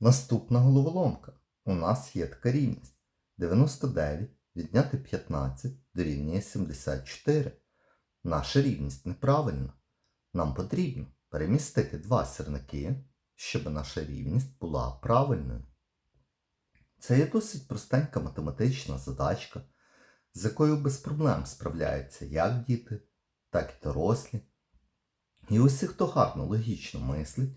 Наступна головоломка. У нас є така рівність. 99 відняти 15 дорівнює 74. Наша рівність неправильна. Нам потрібно перемістити два сірники, щоб наша рівність була правильною. Це є досить простенька математична задачка, з якою без проблем справляються як діти, так і дорослі. І усі, хто гарно логічно мислить,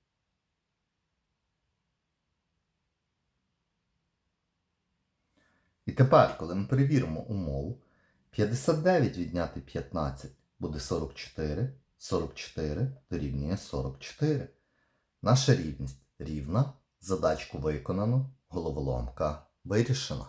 І тепер, коли ми перевіримо умову, 59 відняти 15 буде 44, 44 дорівнює 44. Наша рівність рівна, задачку виконано, головоломка вирішена.